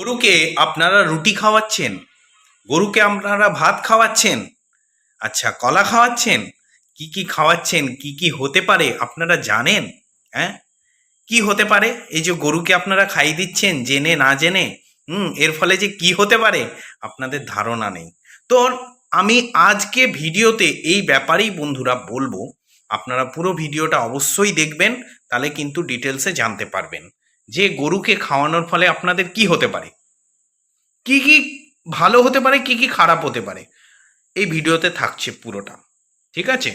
গরুকে আপনারা রুটি খাওয়াচ্ছেন, গরুকে আপনারা ভাত খাওয়াচ্ছেন আচ্ছা কলা খাওয়াচ্ছেন, কি কি খাওয়াচ্ছেন, কি কি হতে পারে আপনারা জানেন? হ্যাঁ? কি হতে পারে? এই যে গরুকে আপনারা খাইয়ে দিচ্ছেন, জেনে না জেনে, হুম, এর ফলে যে কি হতে পারে আপনাদের ধারণা নেই। তো আমি আজকে ভিডিওতে এই ব্যাপারেই বন্ধুরা বলব, আপনারা পুরো ভিডিওটা অবশ্যই দেখবেন, তাহলে কিন্তু ডিটেলসে জানতে পারবেন। যে গরুকে খাওয়ানোর ফলে আপনাদের কি হতে পারে? কি কি ভালো হতে পারে, কি কি খারাপ হতে পারে? এই ভিডিওতে থাকছে পুরোটা। ঠিক আছে?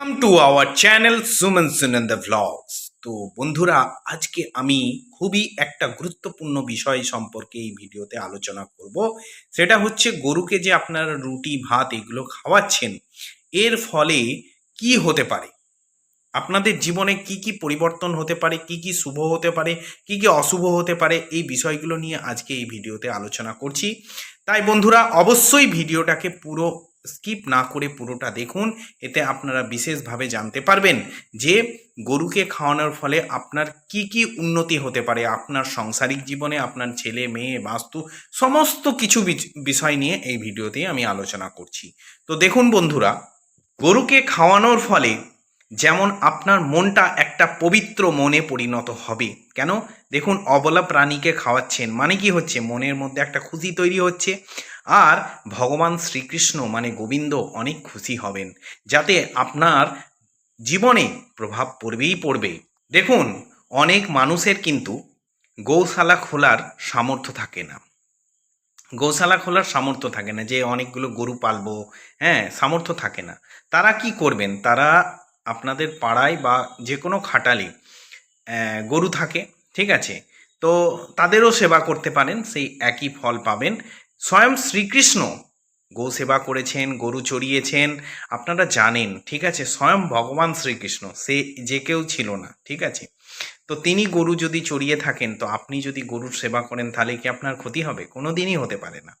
Come to our channel Suman the vlogs তো বন্ধুরা, আজকে আমি খুবই একটা গুরুত্বপূর্ণ বিষয় সম্পর্কে এই ভিডিওতে আলোচনা করব। সেটা হচ্ছে গরুকে যে আপনারা রুটি, ভাত এগুলো খাওয়াচ্ছেন, এর ফলে কি হতে পারে? আপনাদের জীবনে কি কি পরিবর্তন হতে পারে, কি কি শুভ হতে পারে, কি কি অশুভ হতে পারে, এই বিষয়গুলো নিয়ে আজকে এই ভিডিওতে আলোচনা করছি। তাই বন্ধুরা, অবশ্যই ভিডিওটাকে পুরো স্কিপ না করে পুরোটা দেখুন, এতে আপনারা বিশেষভাবে জানতে পারবেন যে গরুকে খাওয়ানোর ফলে আপনার কি কি উন্নতি হতে পারে, আপনার সাংসারিক জীবনে, আপনার ছেলে, মেয়ে, বাস্তু, সমস্ত কিছু বিষয় নিয়ে এই ভিডিওতেই আমি আলোচনা করছি। তো দেখুন বন্ধুরা, গরুকে খাওয়ানোর ফলে যেমন আপনার মনটা একটা পবিত্র মনে পরিণত হবে। কেন? দেখুন, অবলা প্রাণীকে খাওয়াচ্ছেন মানে কি হচ্ছে? মনের মধ্যে একটা খুশি তৈরি হচ্ছে। আর ভগবান শ্রীকৃষ্ণ মানে গোবিন্দ অনেক খুশি হবেন, যাতে আপনার জীবনে প্রভাব পড়বেই পড়বে। দেখুন, অনেক মানুষের কিন্তু গৌশালা খোলার সামর্থ্য থাকে না। গৌশালা খোলার সামর্থ্য থাকে না যে অনেকগুলো গরু পালবো হ্যাঁ সামর্থ্য থাকে না। তারা কি করবেন? তারা আপনাদের পাড়ায় বা যে কোনো খাটালে গরু থাকে, ঠিক আছে? তো তাদেরও সেবা করতে পারেন, সেই একই ফল পাবেন। স্বয়ং শ্রীকৃষ্ণ গো সেবা করেছেন, গরু চড়িয়েছেন, আপনারা জানেন, ঠিক আছে? স্বয়ং ভগবান শ্রীকৃষ্ণ, সে যে কেউ ছিল না, ঠিক আছে? তো তিনি গরু যদি চড়িয়ে থাকেন, তো আপনি যদি গরুর সেবা করেন, তাহলে কি আপনার ক্ষতি হবে? কোনো দিনই হতে পারে না।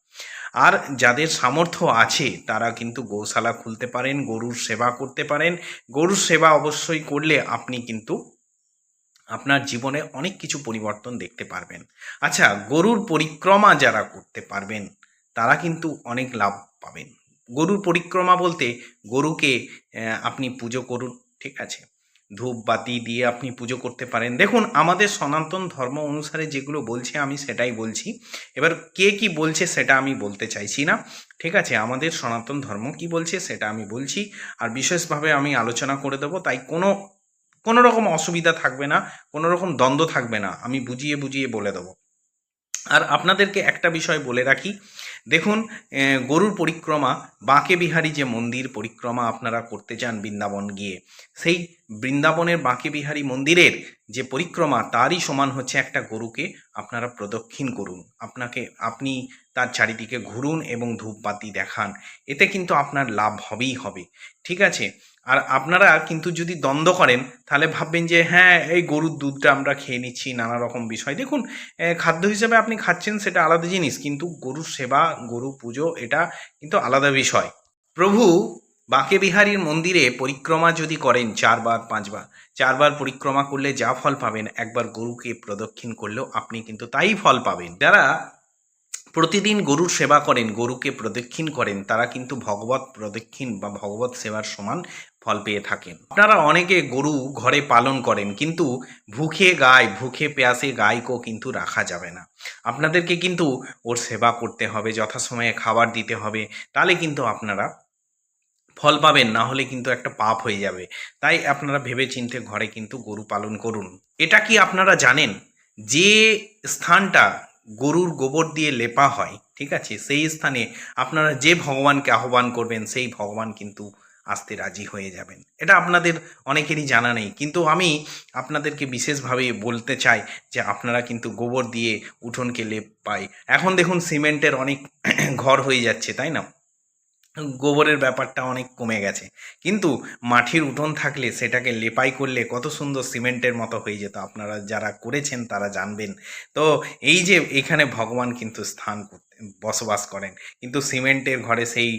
আর যাদের সামর্থ্য আছে, তারা কিন্তু গৌশালা খুলতে পারেন, গরুর সেবা করতে পারেন। গরুর সেবা অবশ্যই করলে আপনি কিন্তু আপনার জীবনে অনেক কিছু পরিবর্তন দেখতে পারবেন। আচ্ছা গরুর পরিক্রমা যারা করতে পারবেন, তারা কিন্তু অনেক লাভ পাবেন। গরুর পরিক্রমা বলতে গরুকে আপনি পুজো করুন, ঠিক আছে? ধূপ বাতি দিয়ে আপনি পুজো করতে পারেন। দেখুন, আমাদের সনাতন ধর্ম অনুসারে যেগুলো বলছে আমি সেটাই বলছি। এবার কে কি বলছে সেটা আমি বলতে চাইছি না। ঠিক আছে, আমাদের সনাতন ধর্ম কি বলছে সেটা আমি বলছি। আর বিশেষভাবে আমি আলোচনা করে দেবো, তাই কোনো কোনো রকম অসুবিধা থাকবে না, কোনো রকম দ্বন্দ্ব থাকবে না। আমি বুঝিয়ে বুঝিয়ে বলে দেবো। আর আপনাদেরকে একটা বিষয় বলে রাখি। দেখুন গরুর পরিক্রমা, বাঁকে বিহারী যে মন্দির পরিক্রমা আপনারা করতে চান বৃন্দাবন গিয়ে, সেই বৃন্দাবনের বাঁকে বিহারী মন্দিরের যে পরিক্রমা, তারই সমান হচ্ছে একটা গরুকে আপনারা প্রদক্ষিণ করুন। আপনাকে, আপনি তার চারিদিকে ঘুরুন এবং ধূপবাতি দেখান। এতে কিন্তু আপনার লাভ হবেই হবে। ঠিক আছে? আর আপনারা কিন্তু যদি দ্বন্দ্ব করেন, তাহলে ভাববেন যে হ্যাঁ এই গরুর দুধটা আমরা খেয়ে নিচ্ছি নানা রকম বিষয়। দেখুন খাদ্য হিসেবে আপনি খাচ্ছেন সেটা আলাদা জিনিস, কিন্তু গরুর সেবা, গরু পুজো, এটা কিন্তু আলাদা বিষয়। প্রভু বাঁকে বিহারীর মন্দিরে পরিক্রমা যদি করেন চারবার, পাঁচবার, চারবার পরিক্রমা করলে যা ফল পাবেন, একবার গরুকে প্রদক্ষিণ করলেও আপনি কিন্তু তাই ফল পাবেন। যারা প্রতিদিন গরুর সেবা করেন, গরুকে প্রদক্ষিণ করেন, তারা কিন্তু ভগবত প্রদক্ষিণ বা ভগবত সেবার সমান ফল পেয়ে থাকেন। আপনারা অনেকে গরু ঘরে পালন করেন, কিন্তু ভুখে গায় ভুখে পেয়াসে গায়কেও কিন্তু রাখা যাবে না। আপনাদেরকে কিন্তু ওর সেবা করতে হবে, যথাসময়ে খাবার দিতে হবে, তাহলে কিন্তু আপনারা ফল পাবেন, না হলে কিন্তু একটা পাপ হয়ে যাবে। তাই আপনারা ভেবে চিন্তে ঘরে কিন্তু গরু পালন করুন। এটা কি আপনারা জানেন? যে স্থানটা গরুর গোবর দিয়ে লেপা হয়, ঠিক আছে? সেই স্থানে আপনারা যে ভগবানকে আহ্বান করবেন, সেই ভগবান কিন্তু আসতে রাজি হয়ে যাবেন। এটা আপনাদের অনেকেরই জানা নেই। কিন্তু আমি আপনাদেরকে বিশেষভাবে বলতে চাই যে আপনারা কিন্তু গোবর দিয়ে উঠোনকে লেপ পায় এখন দেখুন সিমেন্টের অনেক ঘর হয়ে যাচ্ছে, তাই না? গোবরের ব্যাপারটা অনেক কমে গেছে। কিন্তু মাটির উঠোন থাকলে সেটাকে লেপাই করলে কত সুন্দর সিমেন্টের মতো হয়ে যেত। আপনারা যারা করেছেন তারা জানবেন। তো এই যে এখানে ভগবান কিন্তু স্থান করতে বসবাস করেন। কিন্তু সিমেন্টের ঘরে সেই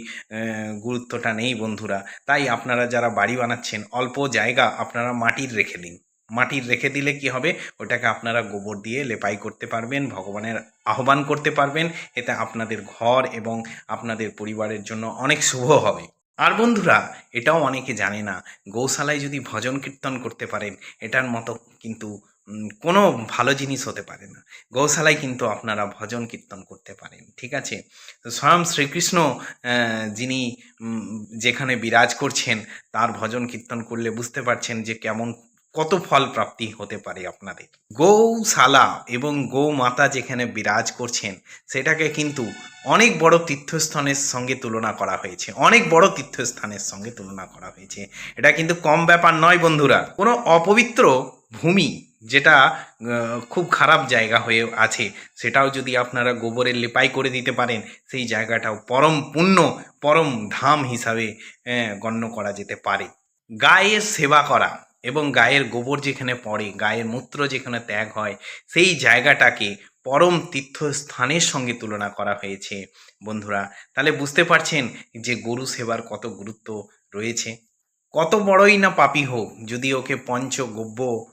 গুরুত্বটা নেই বন্ধুরা। তাই আপনারা যারা বাড়ি বানাচ্ছেন, অল্প জায়গা আপনারা মাটির রেখে দিন। মাটির রেখে দিলে কি হবে? ওটাকে আপনারা গোবর দিয়ে লেপাই করতে পারবেন, ভগবানের আহ্বান করতে পারবেন। এতে আপনাদের ঘর এবং আপনাদের পরিবারের জন্য অনেক শুভ হবে। আর বন্ধুরা, এটাও অনেকে জানে না, গৌশালায় যদি ভজন কীর্তন করতে পারেন, এটার মতো কিন্তু কোনো ভালো জিনিস হতে পারে না। গৌশালায় কিন্তু আপনারা ভজন কীর্তন করতে পারেন, ঠিক আছে? স্বয়ং শ্রীকৃষ্ণ যিনি যেখানে বিরাজ করছেন, তার ভজন কীর্তন করলে বুঝতে পারছেন যে কেমন, কত ফল প্রাপ্তি হতে পারে আপনাদের। গৌশালা এবং গৌ মাতা যেখানে বিরাজ করছেন, সেটাকে কিন্তু অনেক বড় তীর্থস্থানের সঙ্গে তুলনা করা হয়েছে। অনেক বড় তীর্থস্থানের সঙ্গে তুলনা করা হয়েছে। এটা কিন্তু কম ব্যাপার নয় বন্ধুরা। কোনো অপবিত্র ভূমি যেটা খুব খারাপ জায়গা হয়ে আছে। সেটাও যদি আপনারা গোবরের লেপাই করে দিতে পারেন সেই জায়গাটাও পরম পুণ্য পরম ধাম হিসাবে গণ্য করা যেতে পারে। গায়ের সেবা করা এবং গায়ের গোবর যেখানে পড়ে গায়ের মূত্র যেখানে ত্যাগ হয় সেই জায়গাটাকে পরম তীর্থস্থানের সঙ্গে তুলনা করা হয়েছে। বন্ধুরা তাহলে বুঝতে পারছেন যে গরু সেবার কত গুরুত্ব রয়েছে। কত বড়ই না পাপী হোক যদি ওকে পঞ্চগব্য আহ,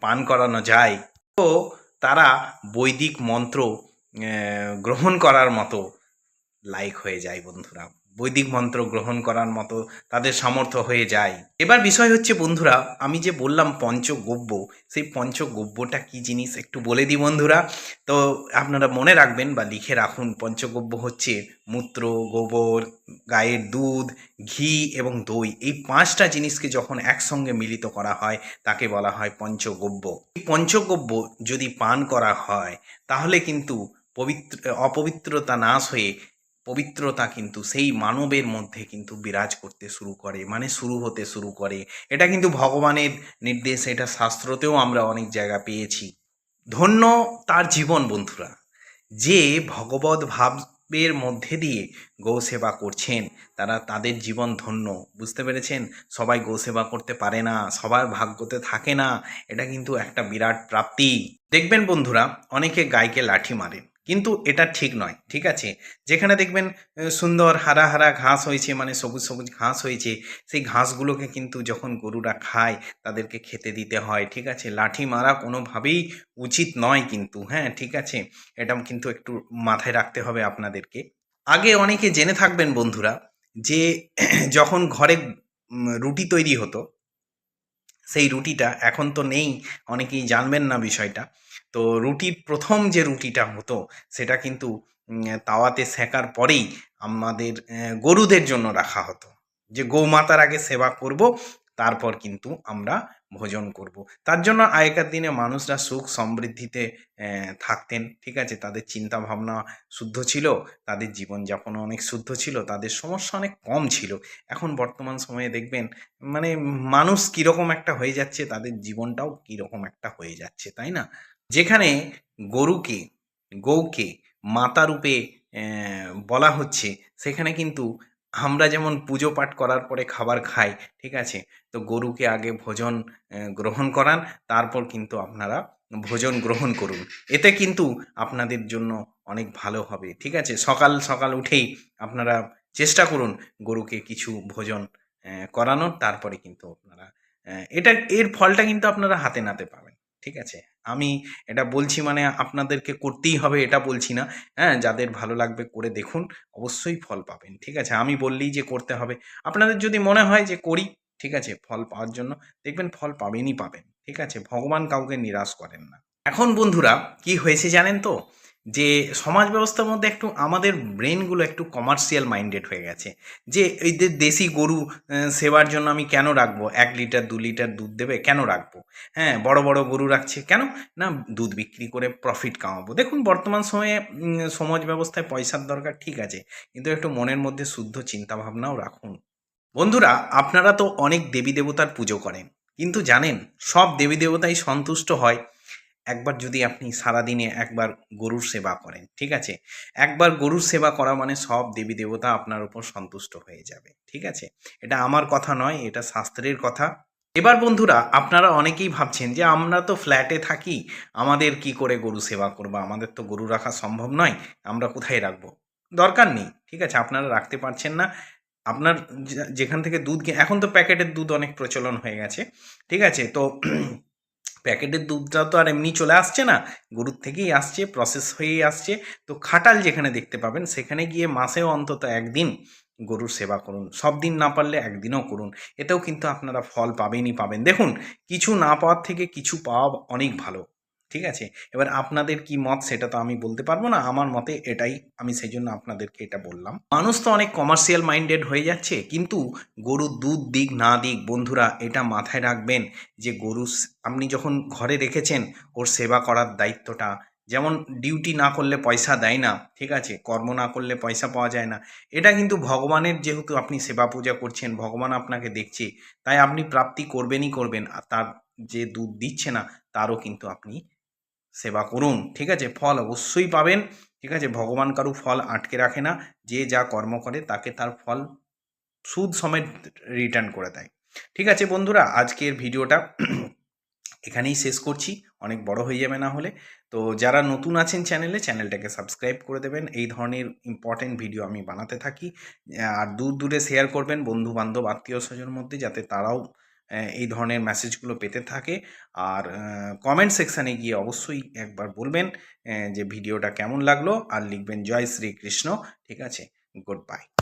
পান করানো যায়। তো তারা বৈদিক মন্ত্র গ্রহণ করার মতো লাইক হয়ে যায় বন্ধুরা। বৈদিক মন্ত্র গ্রহণ করার মতো তাদের সামর্থ্য হয়ে যায়। এবার বিষয় হচ্ছে, বন্ধুরা, আমি যে বললাম পঞ্চগব্য, সেই পঞ্চগব্যটা কি জিনিস একটু বলে দিই, বন্ধুরা? তো আপনারা মনে রাখবেন বা লিখে রাখুন, পঞ্চগব্য হচ্ছে মূত্র, গোবর, গায়ের দুধ, ঘি এবং দই। এই পাঁচটা জিনিসকে যখন একসঙ্গে মিলিত করা হয়, তাকে বলা হয় পঞ্চগব্য। এই পঞ্চগব্য যদি পান করা হয়, তাহলে কিন্তু পবিত্র, অপবিত্রতা নাশ হয়ে পবিত্রতা কিন্তু সেই মানবের মধ্যে কিন্তু বিরাজ করতে শুরু করে মানে শুরু হতে শুরু করে। এটা কিন্তু ভগবানের নির্দেশ, এটা শাস্ত্রতেও আমরা অনেক জায়গা পেয়েছি। ধন্য তার জীবন, বন্ধুরা, যে ভগবত ভাবের মধ্যে দিয়ে গৌ সেবা করছেন, তারা তাদের জীবন ধন্য। বুঝতে পেরেছেন? সবাই গৌ সেবা করতে পারে না, সবার ভাগ্যতে থাকে না, এটা কিন্তু একটা বিরাট প্রাপ্তি। দেখবেন, বন্ধুরা, অনেকে গাইকে লাঠি মারেন। কিন্তু এটা ঠিক নয়, ঠিক আছে? যেখানে দেখবেন সুন্দর হারা হারা ঘাস হয়েছে মানে সবুজ সবুজ ঘাস হয়েছে, সেই ঘাসগুলোকে কিন্তু যখন গরুরা খায়, তাদেরকে খেতে দিতে হয়, ঠিক আছে? লাঠি মারা কোনোভাবেই উচিত নয় কিন্তু হ্যাঁ ঠিক আছে? এটা কিন্তু একটু মাথায় রাখতে হবে আপনাদেরকে। আগে অনেকে জেনে থাকবেন বন্ধুরা যে যখন ঘরে রুটি তৈরি হতো, সেই রুটিটা এখন তো নেই, অনেকেই জানবেন না বিষয়টা। তো রুটির প্রথম যে রুটিটা হতো, সেটা কিন্তু তাওয়াতে সেকার পরেই আমাদের গরুদের জন্য রাখা হতো। যে গৌমাতার আগে সেবা করব, তারপর কিন্তু আমরা ভোজন করব। তার জন্য আগেকার দিনে মানুষরা সুখ সমৃদ্ধিতে থাকতেন, ঠিক আছে? তাদের চিন্তা ভাবনা শুদ্ধ ছিল, তাদের জীবনযাপন অনেক শুদ্ধ ছিল, তাদের সমস্যা অনেক কম ছিল। এখন বর্তমান সময়ে দেখবেন মানে মানুষ কীরকম একটা হয়ে যাচ্ছে, তাদের জীবনটাও কীরকম একটা হয়ে যাচ্ছে, তাই না? যেখানে গরুকে, গৌকে মাতা রূপে বলা হচ্ছে, সেখানে কিন্তু আমরা যেমন পুজো পাঠ করার পরে খাবার খাই, ঠিক আছে? তো গরুকে আগে ভোজন গ্রহণ করান, তারপর কিন্তু আপনারা ভোজন গ্রহণ করুন। এতে কিন্তু আপনাদের জন্য অনেক ভালো হবে, ঠিক আছে? সকাল সকাল উঠেই আপনারা চেষ্টা করুন গরুকে কিছু ভোজন করানোর, তারপরে কিন্তু আপনারা এটা, এর ফলটা কিন্তু আপনারা হাতে নাতে পাবেন, ঠিক আছে? আমি এটা বলছি মানে আপনাদেরকে করতেই হবে, এটা বলছি না। হ্যাঁ যাদের ভালো লাগবে করে দেখুন, অবশ্যই ফল পাবেন, ঠিক আছে? আমি বললেই যে করতে হবে। আপনাদের যদি মনে হয় যে করি, ঠিক আছে, ফল পাওয়ার জন্য, দেখবেন ফল পাবেনই পাবেন, ঠিক আছে? ভগবান কাউকে নিরাশ করেন না। এখন বন্ধুরা, কি হয়েছে জানেন তো? যে সমাজ ব্যবস্থার মধ্যে একটু আমাদের ব্রেনগুলো একটু কমার্শিয়াল মাইন্ডেড হয়ে গেছে। যে এই যে দেশি গরু সেবার জন্য আমি কেন রাখব? এক লিটার, দু লিটার দুধ দেবে, কেন রাখব? হ্যাঁ বড় বড় গরু রাখছে কেন? না, দুধ বিক্রি করে প্রফিট কামাবো। দেখুন, বর্তমান সময়ে সমাজ ব্যবস্থায় পয়সার দরকার ঠিক আছে, কিন্তু একটু মনের মধ্যে শুদ্ধ চিন্তাভাবনাও রাখুন। বন্ধুরা, আপনারা তো অনেক দেবী দেবতার পুজো করেন, কিন্তু জানেন, সব দেবী দেবতাই সন্তুষ্ট হয় একবার যদি আপনি সারাদিনে একবার গরুর সেবা করেন, ঠিক আছে? একবার গরুর সেবা করা মানে সব দেবী দেবতা আপনার উপর সন্তুষ্ট হয়ে যাবে, ঠিক আছে? এটা আমার কথা নয়, এটা শাস্ত্রের কথা। এবার বন্ধুরা, আপনারা অনেকেই ভাবছেন যে আমরা তো ফ্ল্যাটে থাকি, আমাদের কি করে গরু সেবা করব? আমাদের তো গরু রাখা সম্ভব নয়, আমরা কোথায় রাখব? দরকার নেই, ঠিক আছে? আপনারা রাখতে পারছেন না। আপনার যেখান থেকে দুধ এখন তো প্যাকেটের দুধ অনেক প্রচলন হয়ে গেছে, ঠিক আছে? তো প্যাকেটের দুধটা তো আর এমনি চলে আসছে না। গরুর থেকেই আসছে প্রসেস হয়েই আসছে। তো খাটাল যেখানে দেখতে পাবেন, সেখানে গিয়ে মাসেও অন্তত একদিন গরুর সেবা করুন। সব দিন না পারলে একদিনও করুন। এতেও কিন্তু আপনারা ফল পাবেনই পাবেন। দেখুন, কিছু না পাওয়ার থেকে কিছু পাওয়া অনেক ভালো। ঠিক আছে? এবার আপনাদের কি মত সেটা তো আমি বলতে পারব না। আমার মতে এটাই আমি সেই জন্য আপনাদেরকে এটা বললাম। মানুষ তো অনেক কমার্শিয়াল মাইন্ডেড হয়ে যাচ্ছে, কিন্তু গরুর দুধ দিক না দিক বন্ধুরা, এটা মাথায় রাখবেন যে গরু আপনি যখন ঘরে রেখেছেন, ওর সেবা করার দায়িত্বটা, যেমন ডিউটি না করলে পয়সা দেয় না, ঠিক আছে? কর্ম না করলে পয়সা পাওয়া যায় না। এটা কিন্তু ভগবানের যেহেতু আপনি সেবা পূজা করছেন, ভগবান আপনাকে দেখছে, তাই আপনি প্রাপ্তি করবেনই করবেন, আর তার যে দুধ দিচ্ছে না, তারও কিন্তু আপনি সেবা করুন, ঠিক আছে? ফল অবশ্যই পাবেন, ঠিক আছে? ভগবান কারু ফল আটকে রাখে না, যে যা কর্ম করে তাকে তার ফল সুদ সমেত রিটার্ন করে দেয়। ঠিক আছে বন্ধুরা, আজকের ভিডিওটা এখানেই শেষ করছি, অনেক বড় হয়ে যাবে না হলে। তো যারা নতুন আছেন চ্যানেলে, চ্যানেলটাকে সাবস্ক্রাইব করে দেবেন। এই ধরনের ইম্পর্টেন্ট ভিডিও আমি বানাতে থাকি। আর দূর দূরে শেয়ার করবেন বন্ধু বান্ধব আত্মীয় স্বজনের মধ্যে, যাতে তারাও এই ধরনের মেসেজগুলো পেতে থাকে। আর কমেন্ট সেকশানে গিয়ে অবশ্যই একবার বলবেন যে ভিডিওটা কেমন লাগল। আর লিখবেন, জয় শ্রীকৃষ্ণ। ঠিক আছে? Good bye